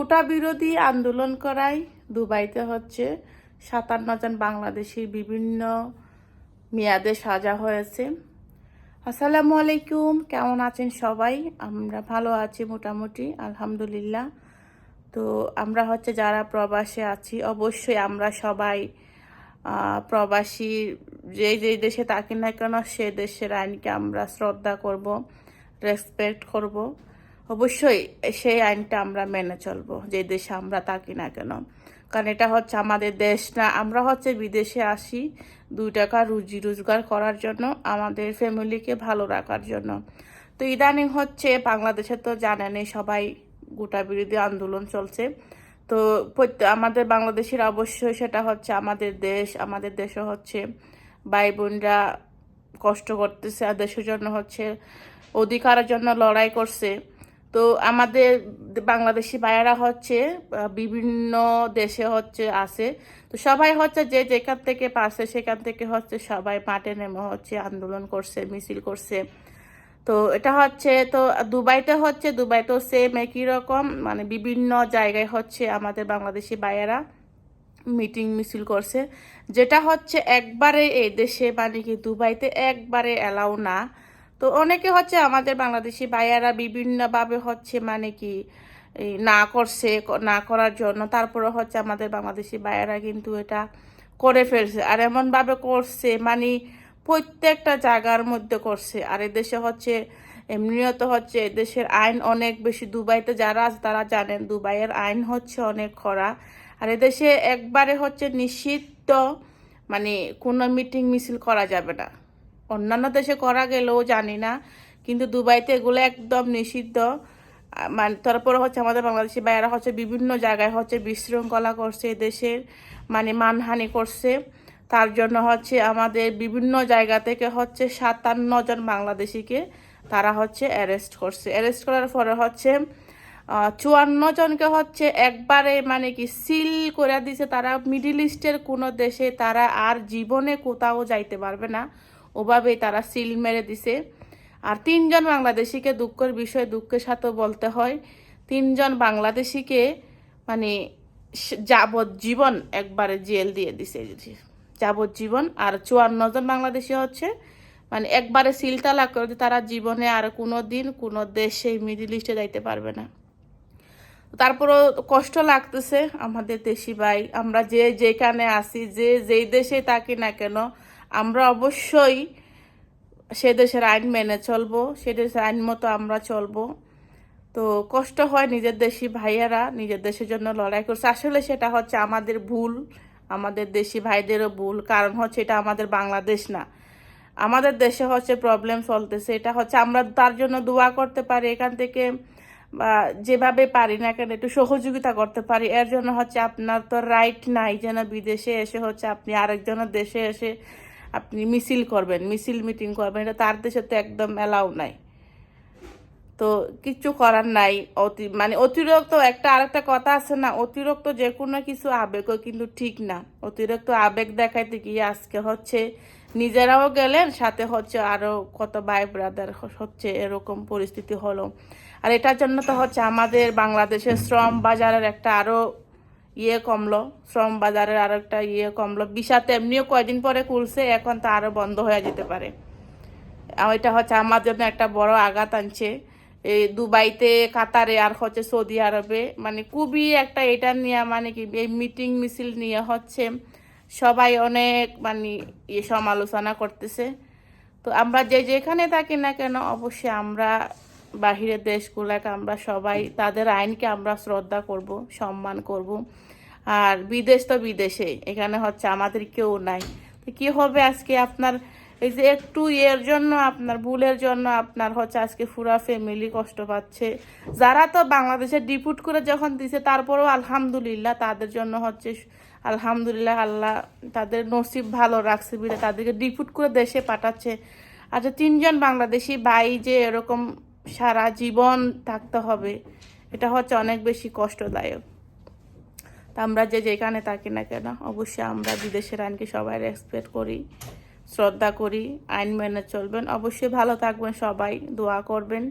কোটা বিরোধী আন্দোলন করায় দুবাইতে হচ্ছে সাতান্ন জন বাংলাদেশি বিভিন্ন মেয়াদে সাজা হয়েছে। আসসালামু আলাইকুম, কেমন আছেন সবাই? আমরা ভালো আছি মোটামুটি, আলহামদুলিল্লাহ। তো আমরা হচ্ছে যারা প্রবাসে আছি, অবশ্যই আমরা সবাই প্রবাসী, যে যে দেশে থাকি না কেন, সে দেশের আইনকে আমরা শ্রদ্ধা করব রেসপেক্ট করব। অবশ্যই সেই আইনটা আমরা মেনে চলবো, যে দেশে আমরা থাকি না কেন। কারণ এটা হচ্ছে আমাদের দেশ না, আমরা হচ্ছে বিদেশে আসি দুই টাকা রুজি রোজগার করার জন্য, আমাদের ফ্যামিলিকে ভালো রাখার জন্য। তো ইদানিং হচ্ছে, বাংলাদেশে তো জানেনই সবাই গোটা বিরোধী আন্দোলন চলছে। তো আমাদের বাংলাদেশের অবশ্যই সেটা হচ্ছে আমাদের দেশ, আমাদের দেশে হচ্ছে ভাই বোনরা কষ্ট করতেছে, আর দেশের জন্য হচ্ছে অধিকারের জন্য লড়াই করছে। তো আমাদের বাংলাদেশি ভাইয়েরা হচ্ছে বিভিন্ন দেশে হচ্ছে আছে তো সবাই হচ্ছে যে যেখান থেকে পারছে সেখান থেকে হচ্ছে সবাই মাঠে নেমে হচ্ছে আন্দোলন করছে, মিছিল করছে। তো এটা হচ্ছে, তো দুবাইতে হচ্ছে, দুবাইতেও সেম একই রকম। মানে বিভিন্ন জায়গায় হচ্ছে আমাদের বাংলাদেশি ভাইয়েরা মিটিং মিছিল করছে। যেটা হচ্ছে একবারে এই দেশে মানে কি দুবাইতে একবারে অ্যালাউ না। তো অনেকে হচ্ছে আমাদের বাংলাদেশি ভাইয়ারা বিভিন্নভাবে হচ্ছে মানে কি না করছে না করার জন্য। তারপরে হচ্ছে আমাদের বাংলাদেশি ভাইয়ারা কিন্তু এটা করে ফেলছে। আর এমনভাবে করছে মানে প্রত্যেকটা জায়গার মধ্যে করছে। আর এদেশে হচ্ছে, এমনিও তো হচ্ছে দেশের আইন অনেক বেশি। দুবাইতে যারা আছে তারা জানেন, দুবাইয়ের আইন হচ্ছে অনেক খরা। আর এদেশে একবারে হচ্ছে নিষিদ্ধ মানে কোনো মিটিং মিছিল করা যাবে না। অন্যান্য দেশে করা গেলেও জানি না, কিন্তু দুবাইতে এগুলো একদম নিষিদ্ধ। মানে তারপরে হচ্ছে আমাদের বাংলাদেশি ভাইয়েরা হচ্ছে বিভিন্ন জায়গায় হচ্ছে বিশৃঙ্খলা করছে দেশের মানে মানহানি করছে। তার জন্য হচ্ছে আমাদের বিভিন্ন জায়গা থেকে হচ্ছে সাতান্ন জন বাংলাদেশিকে তারা হচ্ছে অ্যারেস্ট করছে। অ্যারেস্ট করার পরে হচ্ছে চুয়ান্ন জনকে হচ্ছে একবারে মানে কি সিল করে দিছে তারা। মিডিল ইস্টের কোনো দেশে তারা আর জীবনে কোথাও যাইতে পারবে না। ওভাবেই তারা সিল মেরে দিছে। আর তিনজন বাংলাদেশিকে দুঃখের বিষয়, দুঃখের সাথে বলতে হয়। তিনজন বাংলাদেশিকে মানে যাবজ্জীবন একবারে জেল দিয়ে দিছে যাবজ্জীবন আর চুয়ান্ন জন বাংলাদেশি হচ্ছে। মানে একবারে সিল তালাক করে তারা জীবনে আর কোনো দিন কোনো দেশে মিডিল ইস্টে যাইতে পারবে না। তারপরও কষ্ট লাগতেছে আমাদের দেশি ভাই। আমরা যে যেখানে আছি, যে যেই দেশে থাকি না কেন আমরা অবশ্যই সে দেশের আইন মেনে চলবো, সে দেশের আইন মতো আমরা চলবো। তো কষ্ট হয় নিজের দেশি ভাইয়েরা নিজের দেশের জন্য লড়াই করছে। আসলে সেটা হচ্ছে আমাদের ভুল, আমাদের দেশি ভাইদেরও ভুল। কারণ হচ্ছে এটা আমাদের বাংলাদেশ না। আমাদের দেশে হচ্ছে প্রবলেম চলতেছে। এটা হচ্ছে আমরা তার জন্য দোয়া করতে পারি এখান থেকে, বা যেভাবে পারি না কেন একটু সহযোগিতা করতে পারি। এর জন্য হচ্ছে আপনার তো রাইট নাই যেন বিদেশে এসে হচ্ছে আপনি আরেকজনের দেশে এসে আপনি মিছিল করবেন, মিছিল মিটিং করবেন, এটা তার দেশে তো একদম অ্যালাউ নাই। তো কিচ্ছু করার নাই, অতি মানে অতিরিক্ত একটা আরেকটা কথা আছে না, অতিরিক্ত যে কোনো কিছু আবেগও কিন্তু ঠিক না। অতিরিক্ত আবেগ দেখাইতে গিয়ে আজকে হচ্ছে, নিজেরাও গেলেন, সাথে হচ্ছে আরও কত ভাই ব্রাদার হচ্ছে এরকম পরিস্থিতি হলো। আর এটার জন্য তো হচ্ছে আমাদের বাংলাদেশের শ্রম বাজারের একটা আরও ইয়ে কমলো, শ্রম বাজারের আরও একটা ইয়ে কমলো। বিষাতে এমনিও কয়দিন পরে খুলছে, এখন তো আরও বন্ধ হয়ে যেতে পারে। এটা হচ্ছে আমার জন্য একটা বড় আঘাত আনছে। এই দুবাইতে, কাতারে, আর হচ্ছে সৌদি আরবে। মানে খুবই একটা এটা নিয়ে মানে কি, এই মিটিং মিছিল নিয়ে হচ্ছে সবাই অনেক মানে ইয়ে সমালোচনা করতেছে। তো আমরা যে যেখানে থাকি না কেন, অবশ্যই আমরা বাহিরের দেশগুলাকে আমরা সবাই, তাদের আইনকে আমরা শ্রদ্ধা করব, সম্মান করব। আর বিদেশ তো বিদেশে, এখানে হচ্ছে আমাদের কেউ নাই। তো কি হবে আজকে আপনার, এই যে একটু ইয়ের জন্য আপনার, ভুলের জন্য আপনার হচ্ছে আজকে পুরা ফ্যামিলি কষ্ট পাচ্ছে। যারা তো বাংলাদেশে ডিপুট করে যখন দিছে, তারপরেও আলহামদুলিল্লাহ তাদের জন্য হচ্ছে আলহামদুলিল্লাহ আল্লাহ তাদের নসিব ভালো রাখছে বিলে তাদেরকে ডিপুট করে দেশে পাঠাচ্ছে। আচ্ছা তিনজন বাংলাদেশি ভাই যে এরকম সারা জীবন থাকতে হবে। এটা হচ্ছে অনেক বেশি কষ্টদায়ক। তা আমরা যে যেখানে থাকি না কেন, অবশ্যই আমরা বিদেশের আইনকে সবাই রেসপেক্ট করি, শ্রদ্ধা করি, আইন মেনে চলবেন। অবশ্যই ভালো থাকবেন সবাই, দোয়া করবেন।